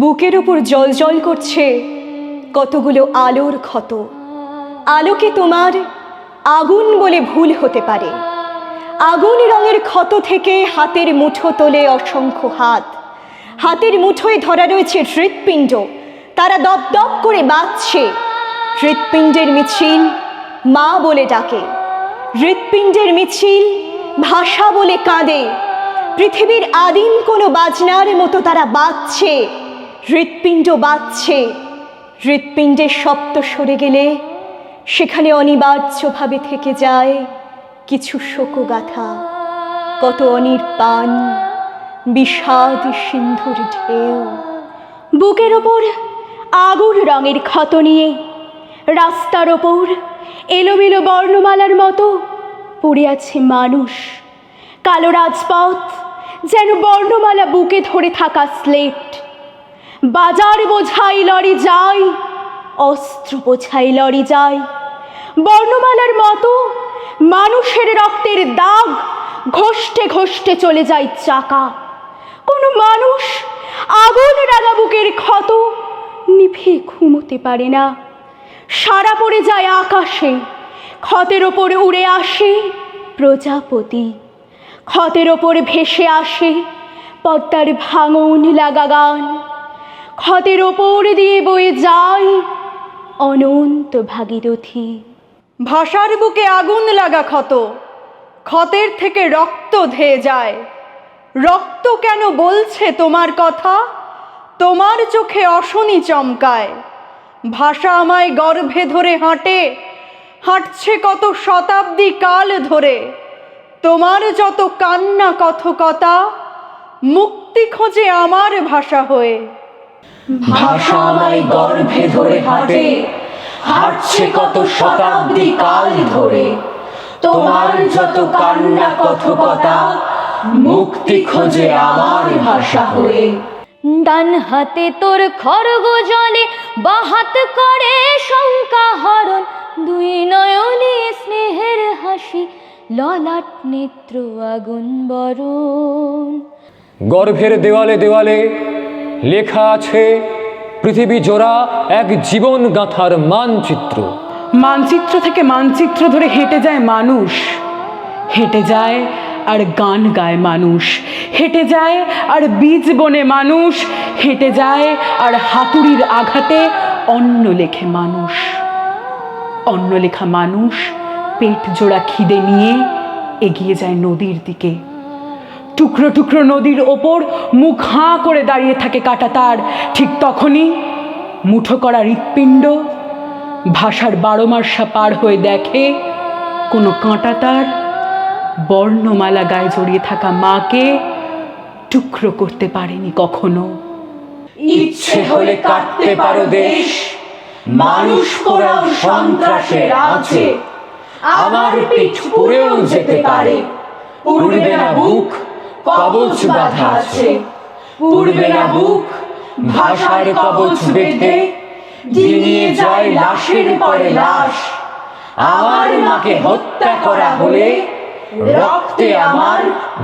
বুকের উপর জল জল করছে, কতগুলো আলোর ক্ষত। আলোকে তোমার আগুন বলে ভুল হতে পারে। আগুন রঙের ক্ষত থেকে হাতের মুঠো তোলে অসংখ্য হাত। হাতের মুঠোয় ধরা রয়েছে হৃৎপিণ্ড। তারা দপ দপ করে বাঁচছে। হৃৎপিণ্ডের মিছিল মা বলে ডাকে। হৃৎপিণ্ডের মিছিল ভাষা বলে কাঁদে। পৃথিবীর আদিম কোনো বাজনার মতো তারা বাজছে হৃৎপিণ্ড বাজছে হৃৎপিণ্ডের শব্দ সরে গেলে সেখানে অনিবার্যভাবে থেকে যায় কিছু শোকগাথা। কত অনির্বাণ বিষাদ সিন্ধুর ঢেউ। বুকের ওপর আগুন রঙের ক্ষত নিয়ে, রাস্তার ওপর এলোমেলো বর্ণমালার মতো পড়ে আছে মানুষ। কালো রাজপথ যেন বর্ণমালা বুকে ধরে থাকা স্লেট। বাজার বোঝাই লরি যায়, অস্ত্র বোঝাই লরি যায়। বর্ণমালার মতো মানুষের রক্তের দাগ ঘষ্টে ঘষ্টে চলে যায় চাকা। কোনো মানুষ আগুন রাগা বুকের ক্ষত নিভে ঘুমোতে পারে না। সারা পড়ে যায় আকাশে, ক্ষতের ওপর উড়ে আসে প্রজাপতি। ক্ষতের ওপর ভেসে আসে পদ্মার ভাঙন লাগা গান। ক্ষতের ওপর দিয়ে বয়ে যায় অনন্ত ভাগীরথী। ভাষার বুকে আগুন লাগা ক্ষত, ক্ষতের থেকে রক্ত ধেয়ে যায়। রক্ত কেন বলছে তোমার কথা? তোমার চোখে অশনি চমকায়। ভাষা আমায় গর্ভে ধরে হাঁটে, হাঁটছে কত শতাব্দী কাল ধরে। তোমার যত কান্না কথকতা, মুক্তি খোঁজে আমার ভাষা হয়ে। ভাষা আমায় গর্ভে ধরে হাঁটে হাঁটছে কত শতাব্দী কাল ধরে। তোমার যত কান্না কথকতা মুক্তি খোঁজে আমার ভাষা হয়ে। ডান হাতে তোর খড়গ জলে বা হাত করে শঙ্কা হরণ দুই নয়নে স্নেহের হাসি ললাট নেত্র আগুন বরণ। গর্ভের দেওয়ালে দেওয়ালে লেখা আছে, পৃথিবী জোড়া এক জীবন গাঁথার মানচিত্র। মানচিত্র থেকে মানচিত্র ধরে হেঁটে যায় মানুষ। হেঁটে যায় আর গান গায় মানুষ। হেঁটে যায় আর বীজ বনে মানুষ। হেঁটে যায় আর হাতুড়ির আঘাতে অন্ন লেখে মানুষ। অন্ন লেখা মানুষ পেট জোড়া খিদে নিয়ে এগিয়ে যায় নদীর দিকে। টুকরো টুকরো নদীর ওপর মুখ হাঁ করে দাঁড়িয়ে থাকে কাটা তার। ঠিক তখনই মুঠো করা হৃৎপিণ্ড ভাষার বারো মার্শা পার হয়ে দেখে কোনো কাঁটা তার বর্ণমালা গায়ে জড়িয়ে থাকা মাকে টুকরো করতে পারেনি কখনো। ইচ্ছে হলে কাটতে পারো দেশ। মানুষ পোড়াও সন্ত্রাসের আছে আমার পিঠ পুড়েও যেতে পারে। পুড়বে না বুক কবচ বাঁধা আছে। পুড়বে না বুক ভাষার কবচ বেঁধে, ডিঙিয়ে যায় লাশের পরে লাশ। আমার মাকে হত্যা করা হলে রক্তে আমার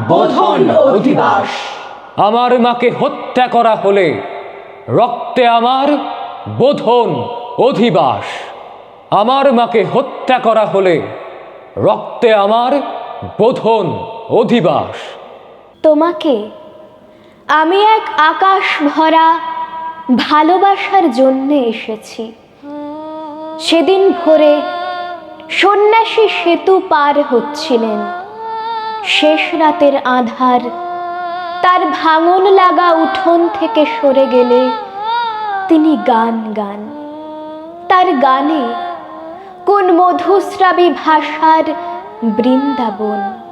বোধন অধিবাস। আমার মাকে হত্যা করা হলে রক্তে আমার বোধন অধিবাস। আমার মাকে হত্যা করা হলে রক্তে আমার বোধন অধিবাস। তোমাকে। আমি এক আকাশ ভরা ভালোবাসার জন্য এসেছি। সেদিন ভোরে সন্ন্যাসী সেতু পার হচ্ছিলেন। শেষ রাতের আধার তার ভাঙন লাগা উঠোন থেকে সরে গেলে তিনি গান গান। তার গানে কোন মধুস্রাবী ভাষার বৃন্দাবন।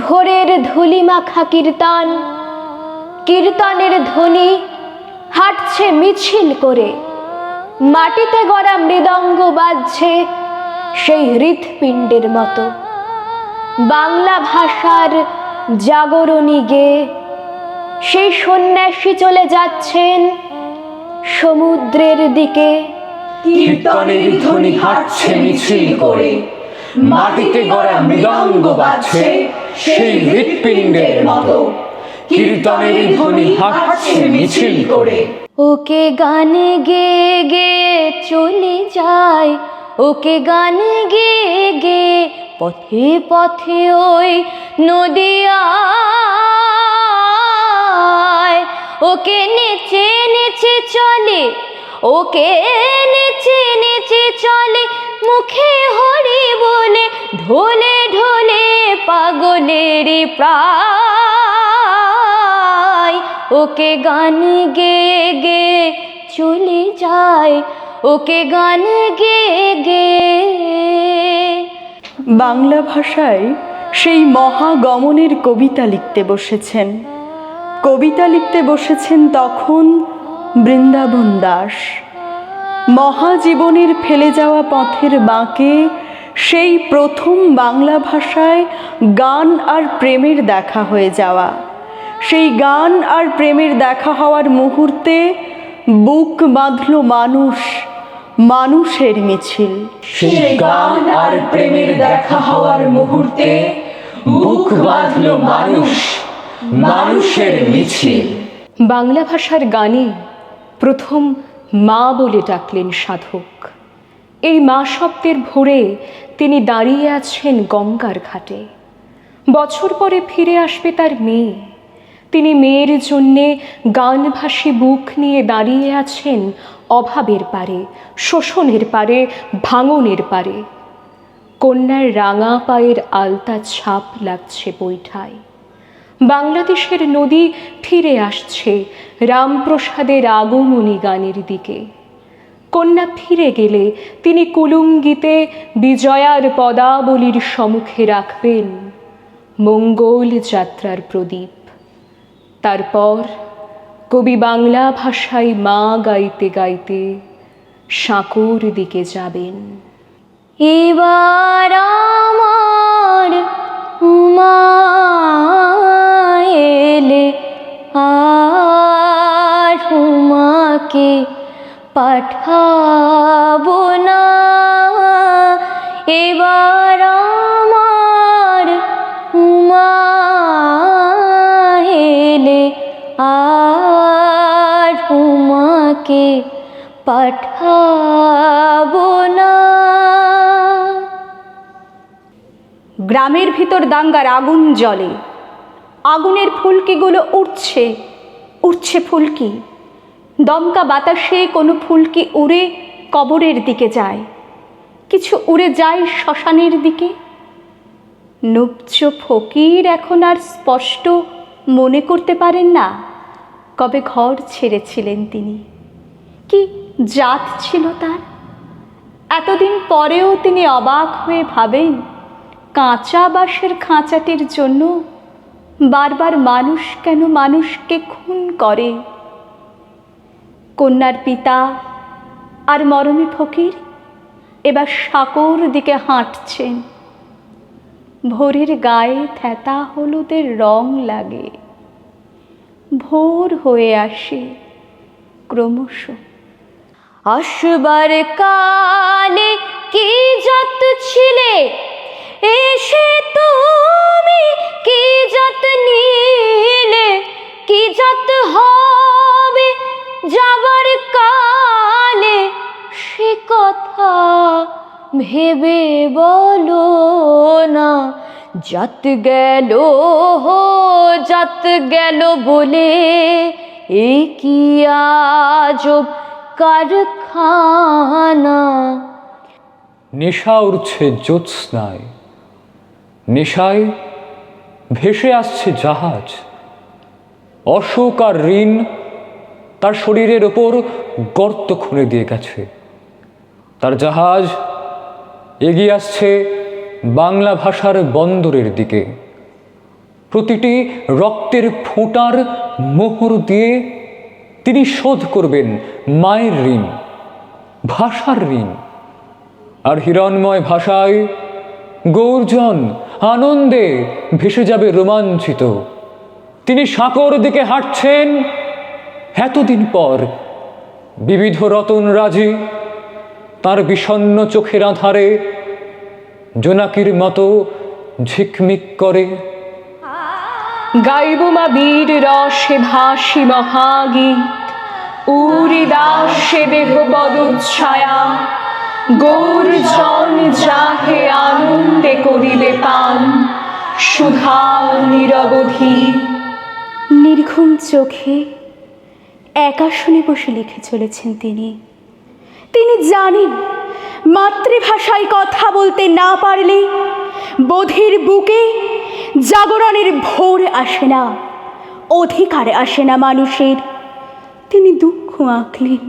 ভোরের ধুলিমাখা কীর্তন। কীর্তনের ধ্বনি হাঁটছে মিছিল করে। মাটিতে গড়া মৃদঙ্গ বাজছে সেই হৃৎপিণ্ডের মতো। বাংলা ভাষার জাগরণী গেয়ে সেই সন্ন্যাসী চলে যাচ্ছেন সমুদ্রের দিকে। কীর্তনের ধ্বনি হাঁটছে মিছিল করে। মাটিতে গড়া মৃদঙ্গ বাজছে সেই হৃৎপিণ্ডের মতো কীর্তনের ধ্বনি হাঁটছে মিছিল করে। ওকে গানে গে গেয়ে চলে যায় ওকে গানে গে গে পথে পথে ওই নদিয়া ওকে নেচে নেচে চলে ওকে নেচে নেচে চলে মুখে হরি বলে ঢোলে ঢোলে পাগলের প্রায়। ওকে গান গেয়ে গে চলে যায়, ওকে গান গেয়ে গে বাংলা ভাষায় সেই মহাগমনের কবিতা লিখতে বসেছেন। কবিতা লিখতে বসেছেন তখন বৃন্দাবন দাস। মহাজীবনের ফেলে যাওয়া পথের বাঁকে সেই প্রথম বাংলা ভাষায় গান আর প্রেমের দেখা হয়ে যাওয়া। সেই গান আর প্রেমের দেখা হওয়ার মুহূর্তে বুক বাঁধল মানুষ মানুষের মিছিল। সেই গান আর প্রেমের দেখা হওয়ার মুহূর্তে বুক বাঁধল মানুষ মানুষের মিছিল। বাংলা ভাষার গানে প্রথম মা বলে ডাকলেন সাধক। এই মা শব্দের ভোরে তিনি দাঁড়িয়ে আছেন গঙ্গার ঘাটে। বছর পরে ফিরে আসবে তার মেয়ে। তিনি মেয়ের জন্যে গানভাসী বুক নিয়ে দাঁড়িয়ে আছেন অভাবের পারে, শোষণের পারে, ভাঙনের পারে। কন্যার রাঙা পায়ের আলতা ছাপ লাগছে বৈঠায়। বাংলাদেশের নদী ফিরে আসছে রামপ্রসাদের আগমনী গানের দিকে। কন্যা ফিরে গেলে তিনি কুলুঙ্গিতে বিজয়ার পদাবলীর সম্মুখে রাখবেন মঙ্গল যাত্রার প্রদীপ। তারপর কবি বাংলা ভাষায় মা গাইতে গাইতে সাঁকোর দিকে যাবেন। এবার আমার মা এলে আর উমাকে পাঠাবো না। এবার আমার উমা এলে আর উমাকে না। গ্রামের ভিতর দাঙ্গার আগুন জ্বলে। আগুনের ফুলকিগুলো উঠছে উঠছে ফুলকি। দমকা বাতাসে কোনো ফুলকি উড়ে কবরের দিকে যায়? কিছু উড়ে যায় শ্মশানের দিকে? নুবচ ফকির এখন আর স্পষ্ট মনে করতে পারেন না কবে ঘর ছেড়েছিলেন তিনি। কি জাত ছিল তার? এতদিন পরেও তিনি অবাক হয়ে ভাবেন, কাঁচা বাঁশের খাঁচাটির জন্য বারবার মানুষ কেন মানুষকে খুন করে? কন্যার পিতা আর মরমী ফকির এবার সাঁকোর দিকে হাঁটছেন। ভোরের গায়ে থ্যাতা হলুদের রং লাগে। ভোর হয়ে আসে ক্রমশ। আসবার কালে কি যত ছিলে? এসে তুমি কি যত নিলে? কি যত হবে যাবার কালে সে কথা ভেবে বলো না। যত গেল হো যত গেল বলে কি আজব কারখানা? নেশা উঠছে জ্যোৎস্নায়, নেশায় ভেসে আসছে জাহাজ। অশোক আর ঋণ তার শরীরের ওপর গর্ত খুঁড়ে দিয়ে গেছে। তার জাহাজ এগিয়ে আসছে বাংলা ভাষার বন্দরের দিকে। প্রতিটি রক্তের ফোঁটার মোহর দিয়ে তিনি শোধ করবেন মায়ের ঋণ, ভাষার ঋণ। আর হিরণময় ভাষায়, গৌরজন, আনন্দে ভেসে যাবে রোমাঞ্চিত। তিনি সাঁকর দিকে হাঁটছেন এতদিন পর বিবিধ রতন রাজি তার বিষণ্ন চোখের আধারে জোনাকির মতো ঝিকমিক করে। গাইব মা বীর রসে ভাসি মহাগীত উরি দাসে দেহ বদচ্ছায়া গৌর জন যাহে আনন্দে করিবে পান সুধা নিরবধি। নির্ঘুম চোখে একা শুনে বসে লিখে চলেছেন তিনি। তিনি জানেন, মাতৃভাষায় কথা বলতে না পারলে বোধির বুকে জাগরণের ভোর আসে না, অধিকার আসে না মানুষের। তিনি দুঃখ আঁকলেন,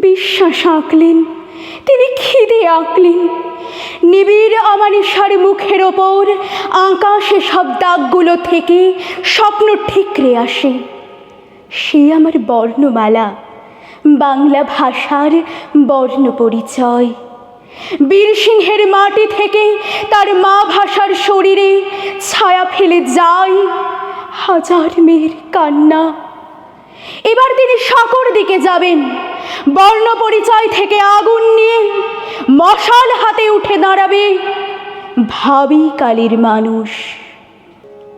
বিশ্বাস আঁকলেন, তিনি খিদে আঁকলেন। নিবিড় অমানিসার মুখের ওপর আকাশে সব দাগগুলো থেকে স্বপ্ন ঠিকরে আসে। সে আমার বর্ণমালা। বাংলা ভাষার বর্ণ পরিচয় বীরসিংহের মাটি থেকে তার মা ভাষার শরীরে ছায়া ফেলে যায় হাজার মেয়ের কান্না। এবার তিনি সাকর দিকে যাবেন বর্ণ পরিচয় থেকে আগুন নিয়ে মশাল হাতে উঠে দাঁড়াবে ভাবি কালীর মানুষ।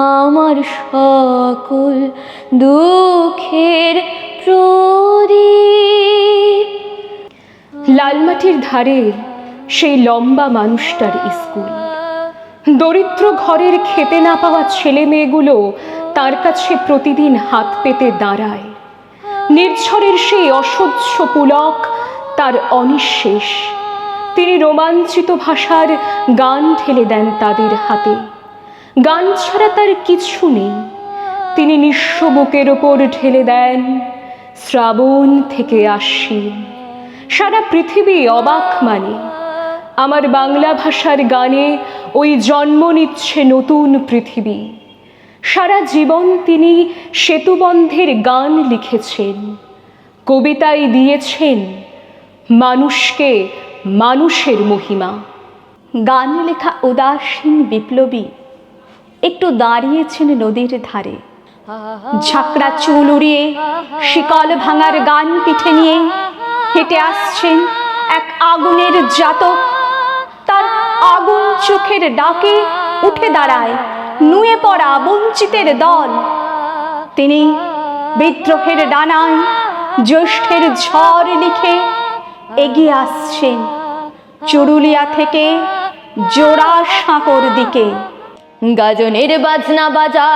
আমার সকল দুঃখের প্রদীপ। লালমাটির ধারে সেই লম্বা মানুষটার স্কুল। দরিদ্র ঘরের খেতে না পাওয়া ছেলে মেয়েগুলো তার কাছে প্রতিদিন হাত পেতে দাঁড়ায়। নির্ঝরের সেই অসহ্য পুলক তার অনিঃশেষ। তিনি রোমাঞ্চিত ভাষার গান ঠেলে দেন তাদের হাতে। গান ছাড়া তার কিছু নেই। তিনি নিঃস্ব বুকের ওপর ঢেলে দেন, শ্রাবণ থেকে আশ্বিন সারা পৃথিবী অবাক মানে আমার বাংলা ভাষার গানে ওই জন্ম নিচ্ছে নতুন পৃথিবী। সারা জীবন তিনি সেতুবন্ধের গান লিখেছেন কবিতায় দিয়েছেন মানুষকে মানুষের মহিমা। গান লেখা উদাসীন বিপ্লবী একটু দাঁড়িয়েছেন নদীর ধারে। ঝাঁকড়া চুল উড়িয়ে, শিকল ভাঙার গান পিঠে নিয়ে হেঁটে আসছেন এক আগুনের জাতক। তার আগুন চোখের ডাকে উঠে দাঁড়ায় নুয়ে পড়া বঞ্চিতের দল। তিনি বিদ্রোহের ডানায় জ্যৈষ্ঠের ঝড় লিখে এগিয়ে আসছেন। চুরুলিয়া থেকে জোড়া সাঁকর দিকে। গাজনের বাজনা বাজা,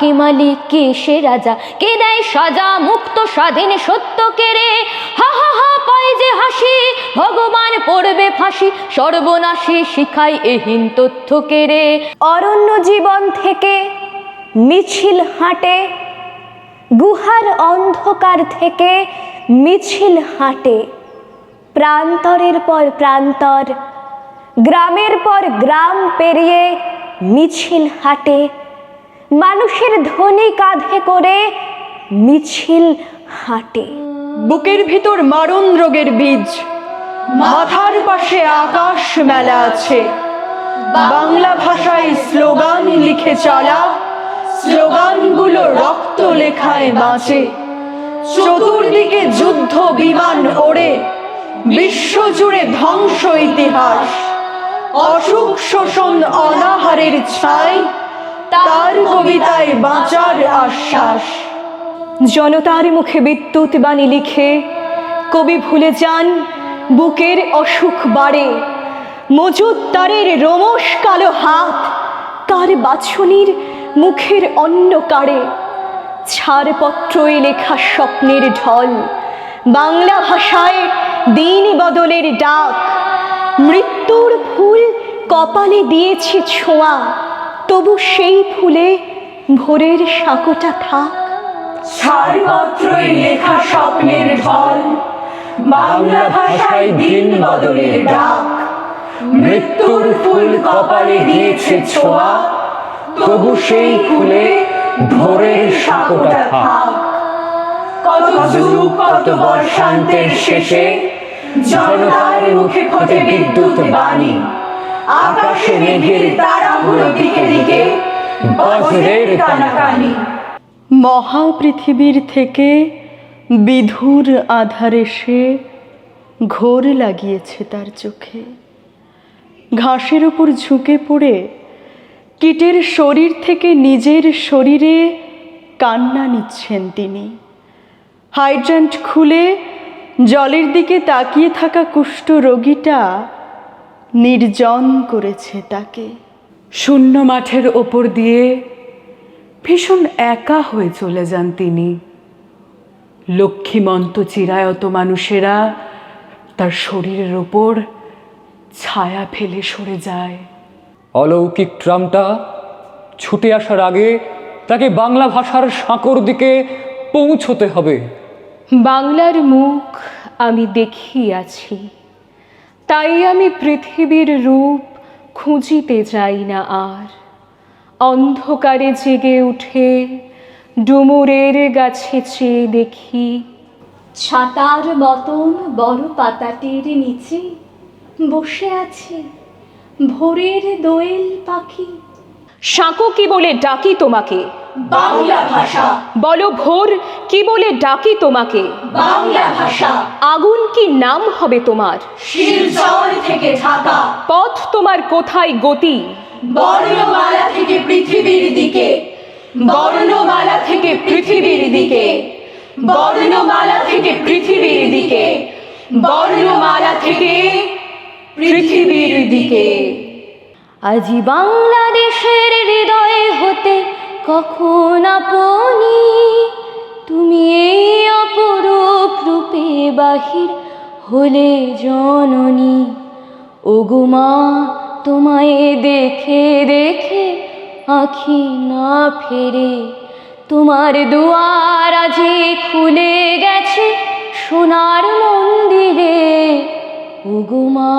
কে মালিক, কে সে রাজা? কে দেয় সাজা, মুক্ত, স্বাধীন, সত্য কেড়ে হা হা হা, পায় যে হাসি, ভগবান পড়বে ফাঁসি, সর্বনাশী শিখায় এহীন তথ্য কেড়ে অরণ্য জীবন থেকে মিছিল হাঁটে, গুহার অন্ধকার থেকে মিছিল হাঁটে। প্রান্তরের পর প্রান্তর, গ্রামের পর গ্রাম পেরিয়ে মিছিল হাটে, মানুষের ধ্বনি কাঁধে করে মিছিল হাঁটে। বুকের ভিতর মারণ রোগের বীজ, মাথার পাশে আকাশ মেলা আছে। বাংলা ভাষায় স্লোগান লিখে চলা, স্লোগানগুলো রক্ত লেখায় বাঁচে। চতুর্দিকে যুদ্ধ বিমান ওড়ে, বিশ্বজুড়ে ধ্বংস ইতিহাস। অসুখ শোষণ অনাহারের ছাই, তার কবিতায় বাঁচার আশ্বাস। জনতার মুখে বিদ্যুৎ বাণী লিখে কবি ভুলে যান বুকের অসুখ বাড়ে। মজুদ্দারের রোমস কালো হাত কার বাছনির মুখের অন্ন কাড়ে। ছাড়পত্রই লেখা স্বপ্নের ঢল, বাংলা ভাষায় দিন বদলের ডাক। মৃত্যুর ফুল কপালে দিয়েছে ছোঁয়া। তবু সেই ফুলে ভোরের সাঁকোটা থাক। ছাড়পত্রই লেখা স্বপ্নের ঢল। বাংলা ভাষায় দিন বদলের ডাক। মৃত্যুর ফুল কপালে দিয়েছে ছোঁয়া। তবু সেই ফুলে ভোরের সাঁকোটা থাক। কত যুগ, কত বর্ষান্তের শেষে জনতার মুখে খোঁজে বিদ্যুৎ বাণী। আকাশে মেঘের তারাগুলো দিকে দিকে বজ্রের কানাকানি মহাপৃথিবীর থেকে বিধুর আধার এসে ঘোর লাগিয়েছে তার চোখে। ঘাসের উপর ঝুঁকে পড়ে কীটের শরীর থেকে নিজের শরীরে কান্না নিচ্ছেন তিনি। হাইড্রান্ট খুলে জলের দিকে তাকিয়ে থাকা কুষ্ঠ রোগীটা নির্জন করেছে তাকে। শূন্য মাঠের ওপর দিয়ে ভীষণ একা হয়ে চলে যান তিনি। লক্ষ্মীমন্ত চিরায়ত মানুষেরা তার শরীরের ওপর ছায়া ফেলে সরে যায়। অলৌকিক ট্রামটা ছুটে আসার আগে তাকে বাংলা ভাষার সাঁকর দিকে পৌঁছতে হবে। বাংলার মুখ আমি দেখিয়াছি। তাই আমি পৃথিবীর রূপ খুঁজিতে যাই না আর। অন্ধকারে জেগে উঠে ডুমুরের গাছে চেয়ে দেখি ছাতার মতন বড় পাতাটির নিচে বসে আছে ভোরের দোয়েল পাখি। সাঁকো কি বলে ডাকি তোমাকে? বাংলা ভাষা। বলো ভোর কি বলে ডাকি তোমাকে? বাংলা ভাষা। আগুন কি নাম হবে তোমার? শিলচর থেকে ঢাকা। পথ তোমার কোথায় গতি? বর্ণমালা থেকে পৃথিবীর দিকে। বর্ণমালা থেকে পৃথিবীর দিকে। বর্ণমালা থেকে পৃথিবীর দিকে। বর্ণমালা থেকে পৃথিবীর দিকে। আজি বাংলাদেশের হৃদয়ে হতে কখন আপনি? তুমি এই অপরূপ রূপে বাহির হলে জননী। ওগুমা তোমায় দেখে দেখে আখি না ফেরে। তোমার দুয়ার আজি খুলে গেছে সোনার মন্দিরে। ওগুমা